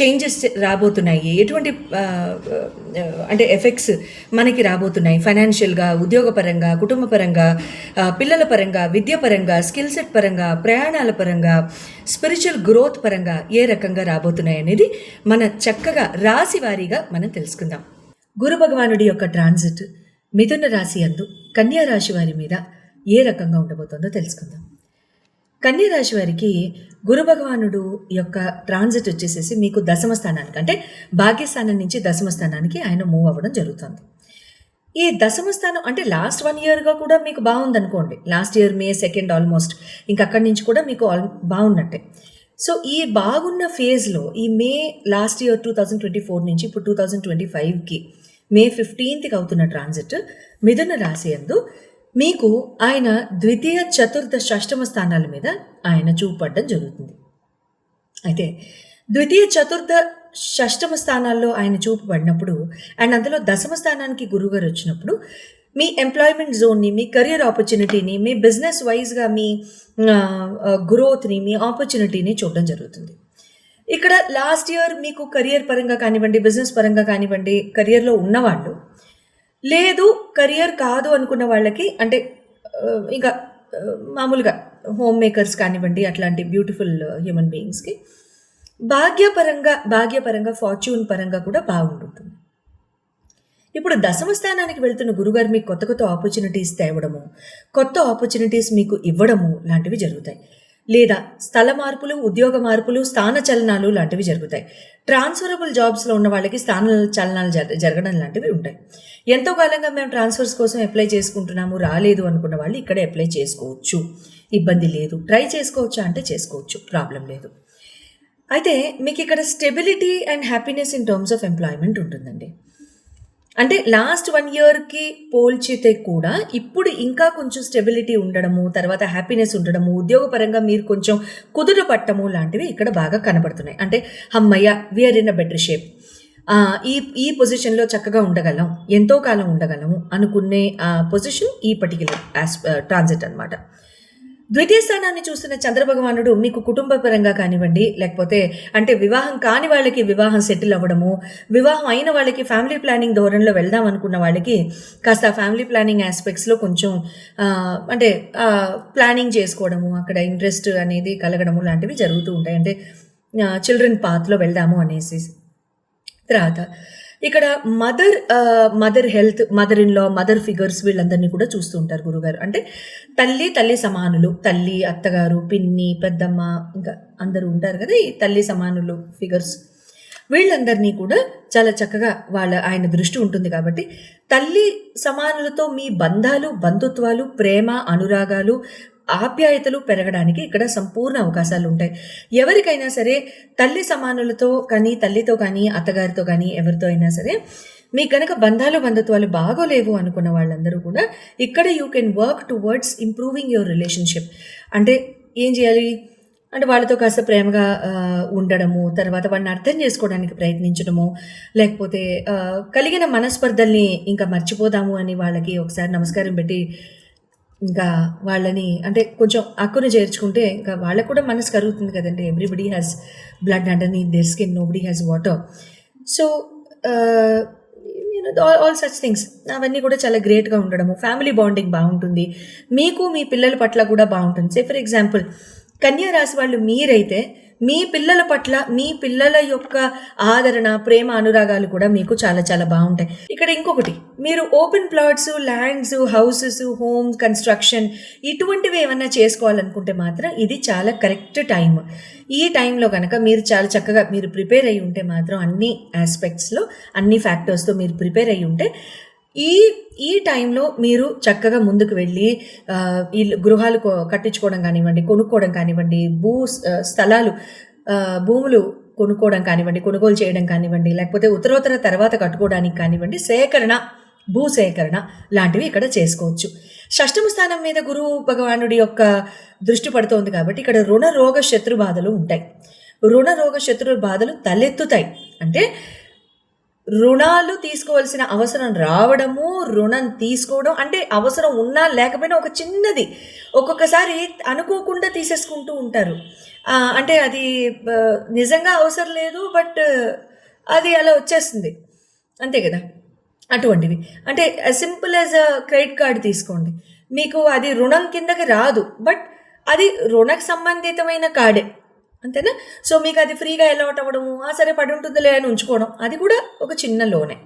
Changes రాబోతున్నాయి. ఎటువంటి అంటే ఎఫెక్ట్స్ మనకి రాబోతున్నాయి. ఫైనాన్షియల్గా ఉద్యోగపరంగా కుటుంబపరంగా పరంగా పిల్లల పరంగా విద్య పరంగా స్కిల్ సెట్ పరంగా ప్రయాణాల పరంగా స్పిరిచువల్ గ్రోత్ పరంగా ఏ రకంగా రాబోతున్నాయి అనేది మన చక్కగా రాశి వారీగా మనం తెలుసుకుందాం. గురు భగవానుడి యొక్క ట్రాన్సిట్ మిథున రాశి అందు కన్యా రాశి వారి మీద ఏ రకంగా ఉండబోతుందో తెలుసుకుందాం. కన్యరాశి వారికి గురు భగవానుడు యొక్క ట్రాన్సిట్ వచ్చేసేసి మీకు దశమ స్థానానికి అంటే భాగ్యస్థానం నుంచి దశమ స్థానానికి ఆయన మూవ్ అవ్వడం జరుగుతుంది. ఈ దశమ స్థానం అంటే లాస్ట్ వన్ ఇయర్గా కూడా మీకు బాగుందనుకోండి. Last year May second almost ఇంకా అక్కడి నుంచి కూడా మీకు ఆల్ బాగున్నట్టే. సో ఈ బాగున్న ఫేజ్లో ఈ May last year two thousand twenty four నుంచి ఇప్పుడు టూ థౌజండ్ ట్వంటీ ఫైవ్కి మే ఫిఫ్టీన్త్కి అవుతున్న ట్రాన్సిట్ మిథున రాశి ఎందు మీకు ఆయన ద్వితీయ చతుర్థ షష్టమ స్థానాల మీద ఆయన చూపడ్డం జరుగుతుంది. అయితే ద్వితీయ చతుర్థ షష్టమ స్థానాల్లో ఆయన చూపబడినప్పుడు అండ్ అందులో దశమ స్థానానికి గురువుగారు వచ్చినప్పుడు మీ ఎంప్లాయ్మెంట్ జోన్ని మీ కెరియర్ ఆపర్చునిటీని మీ బిజినెస్ వైజ్గా మీ గ్రోత్ని మీ ఆపర్చునిటీని చూడడం జరుగుతుంది. ఇక్కడ లాస్ట్ ఇయర్ మీకు కెరియర్ పరంగా కానివ్వండి బిజినెస్ పరంగా కానివ్వండి కెరియర్లో ఉన్నవాళ్ళు లేదు కెరియర్ కాదు అనుకున్న వాళ్ళకి అంటే uh, ఇంకా uh, మామూలుగా హోమ్ మేకర్స్ కానివ్వండి అట్లాంటి బ్యూటిఫుల్ హ్యూమన్ బీయింగ్స్కి భాగ్యపరంగా భాగ్యపరంగా ఫార్చ్యూన్ పరంగా కూడా బాగుంటుంది. ఇప్పుడు దశమ స్థానానికి వెళ్తున్న గురుగారు మీకు కొత్త కొత్త ఆపర్చునిటీస్ తేవడము కొత్త ఆపర్చునిటీస్ మీకు ఇవ్వడము లాంటివి జరుగుతాయి. లేదా స్థల మార్పులు ఉద్యోగ మార్పులు స్థాన చలనాలు లాంటివి జరుగుతాయి. ట్రాన్స్ఫరబుల్ జాబ్స్లో ఉన్న వాళ్ళకి స్థాన చలనాలు జర- జరగడం లాంటివి ఉంటాయి. ఎంతో కాలంగా మేము ట్రాన్స్ఫర్స్ కోసం అప్లై చేసుకుంటున్నాము రాలేదు అనుకున్న వాళ్ళు ఇక్కడే అప్లై చేసుకోవచ్చు. ఇబ్బంది లేదు. ట్రై చేసుకోవచ్చా అంటే చేసుకోవచ్చు. ప్రాబ్లం లేదు. అయితే మీకు ఇక్కడ stability and happiness in terms of employment ఉంటుందండి. అంటే లాస్ట్ వన్ ఇయర్కి పోల్చితే కూడా ఇప్పుడు ఇంకా కొంచెం స్టెబిలిటీ ఉండడము తర్వాత హ్యాపీనెస్ ఉండడము ఉద్యోగపరంగా మీరు కొంచెం కుదుట పట్టము లాంటివి ఇక్కడ బాగా కనబడుతున్నాయి. అంటే అమ్మయ్య we are in a better shape ఈ ఈ పొజిషన్లో చక్కగా ఉండగలం ఎంతో కాలం ఉండగలము అనుకునే పొజిషన్ ఈ పర్టికులర్ యాస్ ట్రాన్సిట్ అనమాట ద్వితీయ స్థానాన్ని చూస్తున్న చంద్రభగవానుడు మీకు కుటుంబ పరంగా కానివ్వండి లేకపోతే అంటే వివాహం కాని వాళ్ళకి వివాహం సెటిల్ అవ్వడము వివాహం అయిన వాళ్ళకి ఫ్యామిలీ ప్లానింగ్ ధోరణిలో వెళ్దాం అనుకున్న వాళ్ళకి కాస్త ఫ్యామిలీ ప్లానింగ్ ఆస్పెక్ట్స్లో కొంచెం అంటే ప్లానింగ్ చేసుకోవడము అక్కడ ఇంట్రెస్ట్ అనేది కలగడము లాంటివి జరుగుతూ ఉంటాయి. అంటే చిల్డ్రన్ పాత్లో వెళ్దాము అనేసి. తర్వాత ఇక్కడ mother mother health mother in law mother figures వీళ్ళందరినీ కూడా చూస్తూ ఉంటారు గురుగారు. అంటే తల్లి తల్లి సమానులు. తల్లి అత్తగారు పిన్ని పెద్దమ్మ ఇంకా అందరూ ఉంటారు కదా ఈ తల్లి సమానులు ఫిగర్స్. వీళ్ళందరినీ కూడా చాలా చక్కగా వాళ్ళ ఆయన దృష్టి ఉంటుంది కాబట్టి తల్లి సమానులతో మీ బంధాలు బంధుత్వాలు ప్రేమ అనురాగాలు ఆప్యాయతలు పెరగడానికి ఇక్కడ సంపూర్ణ అవకాశాలు ఉంటాయి ఎవరికైనా సరే తల్లి సమానులతో కానీ తల్లితో కానీ అత్తగారితో కానీ ఎవరితో అయినా సరే మీకు కనుక బంధాలు బంధుత్వాలు బాగోలేవు అనుకున్న వాళ్ళందరూ కూడా ఇక్కడ you can work towards improving your relationship అంటే ఏం చేయాలి? అంటే వాళ్ళతో కాస్త ప్రేమగా ఉండడము తర్వాత వాళ్ళని అర్థం చేసుకోవడానికి ప్రయత్నించడము లేకపోతే కలిగిన మనస్పర్ధల్ని ఇంకా మర్చిపోదాము అని వాళ్ళకి ఒకసారి నమస్కారం పెట్టి ఇంకా వాళ్ళని అంటే కొంచెం అక్కును చేర్చుకుంటే ఇంకా వాళ్ళకు కూడా మనసు కరుగుతుంది కదండి. ఎవ్రీబడి హ్యాస్ బ్లడ్ అండర్ నీ their skin nobody has water so all all such things అవన్నీ కూడా చాలా గ్రేట్గా ఉండడము. ఫ్యామిలీ బాండింగ్ బాగుంటుంది. మీకు మీ పిల్లల పట్ల కూడా బాగుంటుంది. సే ఫర్ ఎగ్జాంపుల్ కన్యా రాశి వాళ్ళు మీరైతే మీ పిల్లల పట్ల మీ పిల్లల యొక్క ఆదరణ ప్రేమ అనురాగాలు కూడా మీకు చాలా చాలా బాగుంటాయి. ఇక్కడ ఇంకొకటి మీరు open plots lands houses home construction ఇటువంటివి ఏమన్నా చేసుకోవాలనుకుంటే మాత్రం ఇది చాలా కరెక్ట్ టైం ఈ టైంలో కనుక మీరు చాలా చక్కగా మీరు ప్రిపేర్ అయి ఉంటే మాత్రం అన్ని ఆస్పెక్ట్స్లో అన్ని ఫ్యాక్టర్స్తో మీరు ప్రిపేర్ అయి ఉంటే ఈ ఈ టైంలో మీరు చక్కగా ముందుకు వెళ్ళి ఈ గృహాలు కట్టించుకోవడం కానివ్వండి కొనుక్కోవడం కానివ్వండి భూ స్థలాలు భూములు కొనుక్కోవడం కానివ్వండి కొనుగోలు చేయడం కానివ్వండి లేకపోతే ఉత్తరోత్తర తర్వాత కట్టుకోవడానికి కానివ్వండి సేకరణ భూ సేకరణ లాంటివి ఇక్కడ చేసుకోవచ్చు. షష్టమ స్థానం మీద గురువు భగవానుడి యొక్క దృష్టి పడుతోంది కాబట్టి ఇక్కడ రుణ రోగ శత్రు బాధలు ఉంటాయి. రుణ రోగ శత్రు బాధలు తలెత్తుతాయి. అంటే రుణాలు తీసుకోవాల్సిన అవసరం రావడము రుణం తీసుకోవడం అంటే అవసరం ఉన్నా లేకపోయినా ఒక చిన్నది ఒక్కొక్కసారి అనుకోకుండా తీసేసుకుంటూ ఉంటారు. అంటే అది నిజంగా అవసరం లేదు బట్ అది అలా వచ్చేస్తుంది. అంతే కదా? అటువంటివి. అంటే సింపుల్ యాజ్ క్రెడిట్ కార్డు తీసుకోండి. మీకు అది రుణం కిందకి రాదు బట్ అది రుణకు సంబంధితమైన కార్డే అంతేనా? సో మీకు అది ఫ్రీగా అలౌట్ అవ్వడము ఆ సరే పడి ఉంటుందిలే అని ఉంచుకోవడం అది కూడా ఒక చిన్న లోనే.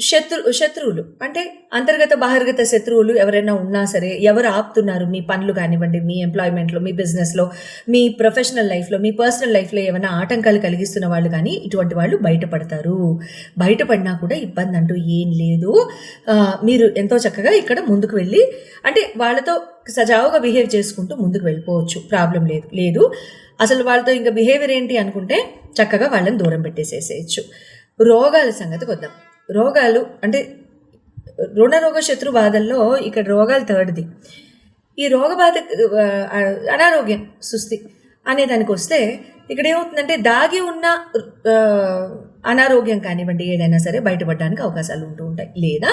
శత్రు శత్రువులు. అంటే అంతర్గత బహిర్గత శత్రువులు ఎవరైనా ఉన్నా సరే ఎవరు ఆపుతున్నారు మీ పనులు కానివ్వండి మీ ఎంప్లాయ్మెంట్లో మీ బిజినెస్లో మీ ప్రొఫెషనల్ లైఫ్లో మీ పర్సనల్ లైఫ్లో ఏమైనా ఆటంకాలు కలిగిస్తున్న వాళ్ళు కానీ ఇటువంటి వాళ్ళు బయటపడతారు. బయటపడినా కూడా ఇబ్బంది అంటూ ఏం లేదు. మీరు ఎంతో చక్కగా ఇక్కడ ముందుకు వెళ్ళి అంటే వాళ్ళతో సజావుగా బిహేవ్ చేసుకుంటూ ముందుకు వెళ్ళిపోవచ్చు. ప్రాబ్లం లేదు లేదు. అసలు వాళ్ళతో ఇంకా బిహేవియర్ ఏంటి అనుకుంటే చక్కగా వాళ్ళని దూరం పెట్టేసేసేయచ్చు. రోగాల సంగతికి వద్దాం రోగాలు అంటే రుణరోగ శత్రు బాధల్లో ఇక్కడ రోగాలు థర్డ్ది. ఈ రోగ బాధ అనారోగ్యం సుస్థి అనే దానికి వస్తే ఇక్కడ ఏమవుతుందంటే దాగి ఉన్న అనారోగ్యం కానివ్వండి ఏదైనా సరే బయటపడడానికి అవకాశాలు ఉంటూ ఉంటాయి. లేదా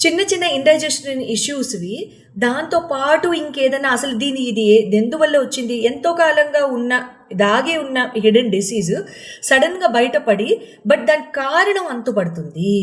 చిన్న చిన్న ఇండైజెషన్ ఇష్యూస్వి దాంతో పాటు ఇంకేదైనా అసలు దీని ఇది ఎందువల్ల వచ్చింది? ఎంతో కాలంగా ఉన్న దాగి ఉన్న హిడెన్ డిసీజ్ సడన్గా బయటపడి బట్ దానికి కారణం అంతుపడుతుంది.